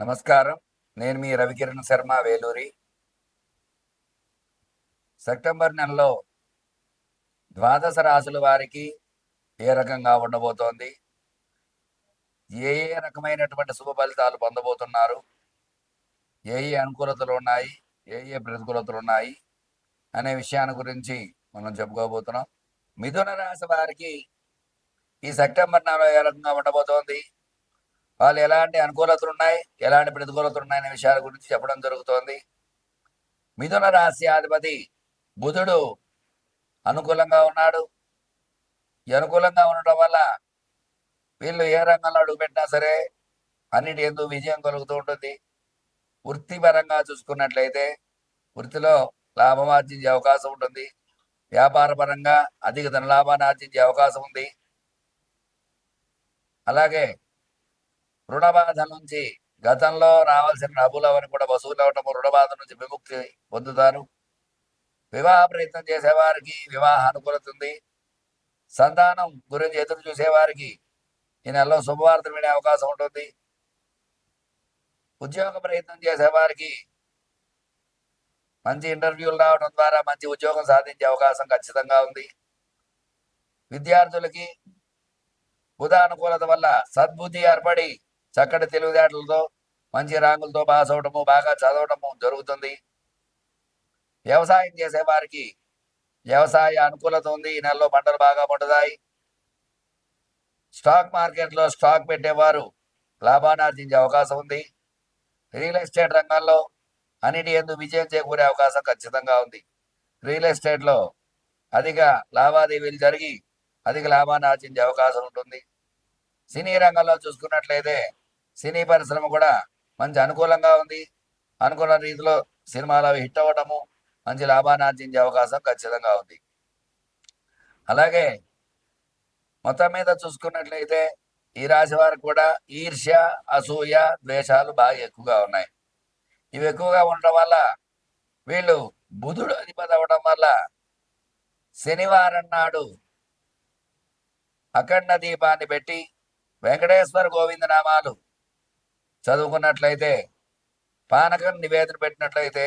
నమస్కారం. నేను మీ రవికిరణ్ శర్మ వేలూరి. సెప్టెంబర్ నెలలో ద్వాదశ రాశుల వారికి ఏ రకంగా ఉండబోతోంది? ఏ ఏ రకమైనటువంటి శుభ ఫలితాలు పొందబోతున్నారు? ఏ ఏ అనుకూలతలు ఉన్నాయి? ఏ ఏ ప్రతికూలతలు ఉన్నాయి? అనే విషయాన్ని గురించి మనం చెప్పుకోబోతున్నాం. మిథున రాశి వారికి ఈ సెప్టెంబర్ నెలలో ఏ రకంగా ఉండబోతోంది? వాళ్ళు ఎలాంటి అనుకూలతలు ఉన్నాయి ఎలాంటి ప్రతికూలతలు ఉన్నాయి అనే విషయాల గురించి చెప్పడం జరుగుతోంది. మిథున రాశి అధిపతి బుధుడు అనుకూలంగా ఉన్నాడు. ఈ అనుకూలంగా ఉండటం వల్ల వీళ్ళు ఏ రంగంలో అడుగుపెట్టినా సరే అన్నిటి ఎందు విజయం కలుగుతూ ఉంటుంది. వృత్తిపరంగా చూసుకున్నట్లయితే వృత్తిలో లాభం ఆర్జించే అవకాశం ఉంటుంది. వ్యాపారపరంగా అధిక ధన లాభాన్ని ఆర్జించే అవకాశం ఉంది. అలాగే రుణ బాధ నుంచి గతంలో రావాల్సిన డబ్బులు అవన్నీ కూడా వసూలు అవటం రుణ బాధ నుంచి విముక్తి పొందుతారు. వివాహ ప్రయత్నం చేసేవారికి వివాహ అనుకూలత ఉంది. సంతానం గురించి ఎదురు చూసేవారికి ఈ నెలలో శుభవార్తలు వినే అవకాశం ఉంటుంది. ఉద్యోగ ప్రయత్నం చేసేవారికి మంచి ఇంటర్వ్యూలు రావడం ద్వారా మంచి ఉద్యోగం సాధించే అవకాశం ఖచ్చితంగా ఉంది. విద్యార్థులకి బుధ అనుకూలత వల్ల సద్బుద్ధి ఏర్పడి చక్కటి తెలివితేటలతో మంచి రాంగులతో పాస్ అవడము బాగా చదవడము జరుగుతుంది. వ్యవసాయం చేసే వారికి వ్యవసాయ అనుకూలత ఉంది. ఈ నెలలో పంటలు బాగా పండుతాయి. స్టాక్ మార్కెట్లో స్టాక్ పెట్టేవారు లాభాన్ని ఆర్జించే అవకాశం ఉంది. రియల్ ఎస్టేట్ రంగంలో అన్నిటి ఎందు విజయం చేకూరే అవకాశం ఖచ్చితంగా ఉంది. రియల్ ఎస్టేట్లో అధిక లావాదేవీలు జరిగి అధిక లాభాన్ని ఆర్జించే అవకాశం ఉంటుంది. సినీ రంగంలో చూసుకున్నట్లయితే సినీ పరిశ్రమ కూడా మంచి అనుకూలంగా ఉంది. అనుకున్న రీతిలో సినిమాలు అవి హిట్ అవ్వటము మంచి లాభాన్ని ఆర్జించే అవకాశం ఖచ్చితంగా ఉంది. అలాగే మొత్తం మీద చూసుకున్నట్లయితే ఈ రాశి వారికి కూడా ఈర్ష్య అసూయ ద్వేషాలు బాగా ఎక్కువగా ఉన్నాయి. ఇవి ఎక్కువగా ఉండటం వల్ల వీళ్ళు బుధుడు అధిపతి అవడం వల్ల శనివారం నాడు అఖండ దీపాన్ని పెట్టి వెంకటేశ్వర గోవింద నామాలు చదువుకున్నట్లయితే పానకం నివేదన పెట్టినట్లయితే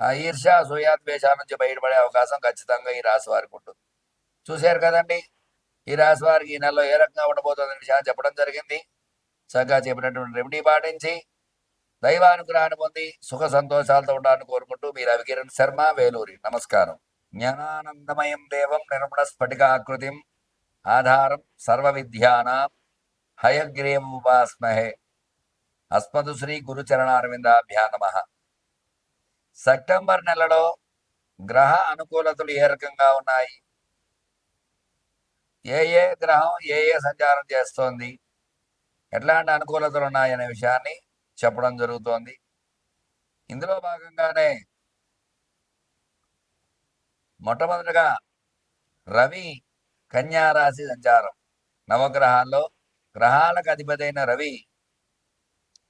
ఆ ఈర్ష్య అసూయాద్వేషాల నుంచి బయటపడే అవకాశం ఖచ్చితంగా ఈ రాశి వారికి ఉంటుంది. చూశారు కదండి? ఈ రాశి వారికి ఈ నెలలో ఏ రకంగా ఉండబోతుందనే విషయాన్ని చెప్పడం జరిగింది. చక్కగా చెప్పినటువంటి రెమెడీ పాటించి దైవానుగ్రహాన్ని పొంది సుఖ సంతోషాలతో ఉండాలని కోరుకుంటూ మీరు రవికిరణ్ శర్మ వేలూరి. నమస్కారం. జ్ఞానానందమయం దేవం నిర్మల స్ఫటికాకృతిం ఆధారం సర్వ విద్యానాం హయగ్రీవం ఉపాస్మహే అస్మదు శ్రీ గురుచరణారవిందాభ్యా నమ. సెప్టెంబర్ నెలలో గ్రహ అనుకూలతలు ఏ రకంగా ఉన్నాయి? ఏ ఏ గ్రహం ఏ ఏ సంచారం చేస్తోంది? ఎట్లాంటి అనుకూలతలు ఉన్నాయనే విషయాన్ని చెప్పడం జరుగుతోంది. ఇందులో భాగంగానే మొట్టమొదటిగా రవి కన్యా రాశి సంచారం. నవగ్రహాల్లో గ్రహాలకు అధిపతైన రవి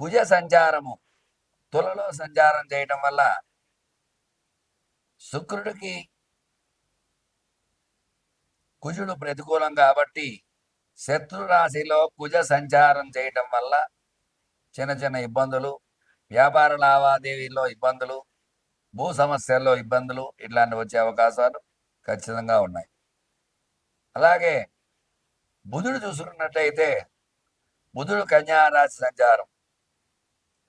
కుజ సంచారము తులలో సంచారం చేయటం వల్ల శుక్రుడికి కుజుడు ప్రతికూలం కాబట్టి శత్రు రాశిలో కుజ సంచారం చేయటం వల్ల చిన్న చిన్న ఇబ్బందులు వ్యాపార లావాదేవీల్లో ఇబ్బందులు భూ సమస్యల్లో ఇబ్బందులు ఇట్లాంటివి వచ్చే అవకాశాలు ఖచ్చితంగా ఉన్నాయి. అలాగే బుధుడు చూసుకున్నట్టయితే బుధుడు కన్యా రాశి సంచారం.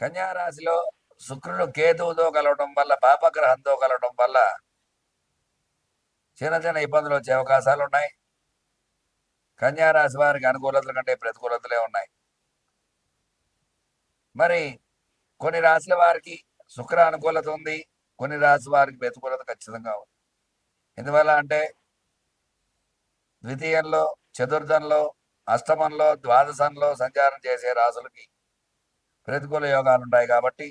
కన్యారాశిలో శుక్రుడు కేతువుతో కలవడం వల్ల పాపగ్రహంతో కలవడం వల్ల చిన్న చిన్న ఇబ్బందులు వచ్చే అవకాశాలు ఉన్నాయి. కన్యా రాశి వారికి అనుకూలతల కంటే ప్రతికూలతలే ఉన్నాయి. మరి కొన్ని రాశుల వారికి శుక్ర అనుకూలత ఉంది కొన్ని రాశి వారికి ప్రతికూలత ఖచ్చితంగా ఉంది. ఎందువల్ల అంటే ద్వితీయంలో చతుర్థంలో అష్టమంలో ద్వాదశంలో సంచారం చేసే రాశులకి ప్రతికూల యోగాలు ఉంటాయి కాబట్టి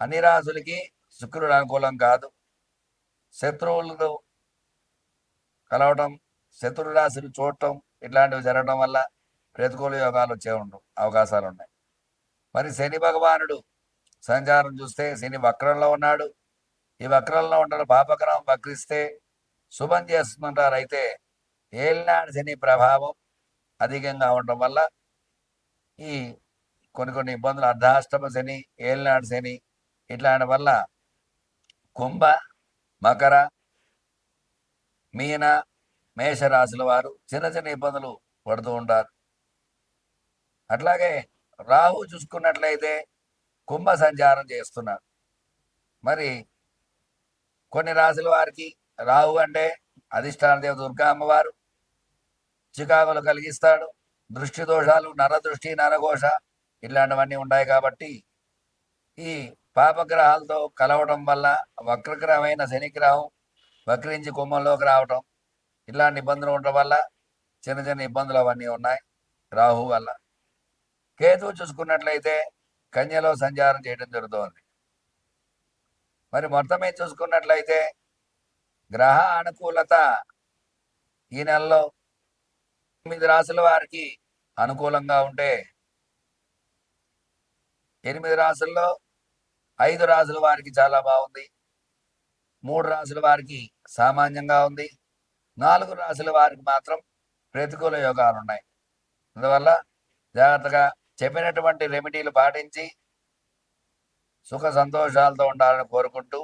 అన్ని రాసులకి శుక్రుడు అనుకూలం కాదు. శత్రువులతో కలవటం శత్రు రాశులు చూడటం ఇట్లాంటివి జరగడం వల్ల ప్రతికూల యోగాలు వచ్చే ఉండవు అవకాశాలు ఉన్నాయి మరి శని భగవానుడు సంచారం చూస్తే శని వక్రంలో ఉన్నాడు. ఈ వక్రంలో ఉండడం పాపగ్రహం వక్రిస్తే శుభం చేస్తుంటారు అయితే ఏలినాడు శని ప్రభావం అధికంగా ఉండడం వల్ల ఈ కొన్ని కొన్ని ఇబ్బందులు అర్ధాష్టమ శని ఏలినాడు శని ఇట్లాంటి వల్ల కుంభ మకర మీన మేషరాశుల వారు చిన్న చిన్న ఇబ్బందులు పడుతూ ఉంటారు. అట్లాగే రాహు చూసుకున్నట్లయితే కుంభ సంచారం చేస్తున్నారు. మరి కొన్ని రాశుల వారికి రాహు అంటే అధిష్టాన దేవ దుర్గా అమ్మవారు చికాకులు కలిగిస్తాడు. దృష్టి దోషాలు నరదృష్టి నరఘోష ఇలాంటివన్నీ ఉన్నాయి కాబట్టి ఈ పాపగ్రహాలతో కలవడం వల్ల వక్రగ్రహమైన శనిగ్రహం వక్రించి కుంభంలోకి రావటం ఇలాంటి ఇబ్బందులు ఉండడం వల్ల చిన్న చిన్న ఇబ్బందులు అవన్నీ ఉన్నాయి రాహు వల్ల. కేతువు చూసుకున్నట్లయితే కన్యలో సంచారం చేయడం జరుగుతోంది. మరి మొత్తమే చూసుకున్నట్లయితే గ్రహ అనుకూలత ఈ నెలలో తొమ్మిది రాసుల వారికి అనుకూలంగా ఉంటే ఎనిమిది రాసుల్లో ఐదు రాసుల వారికి చాలా బాగుంది. మూడు రాసుల వారికి సామాన్యంగా ఉంది. నాలుగు రాసుల వారికి మాత్రం ప్రతికూల యోగాలు ఉన్నాయి అందువల్ల జాగ్రత్తగా చెప్పినటువంటి రెమెడీలు పాటించి సుఖ సంతోషాలతో ఉండాలని కోరుకుంటూ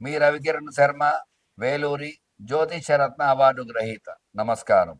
మీ రవికిరణ్ శర్మ వేలూరి జ్యోతిష రత్న అవార్డు గ్రహీత. నమస్కారం.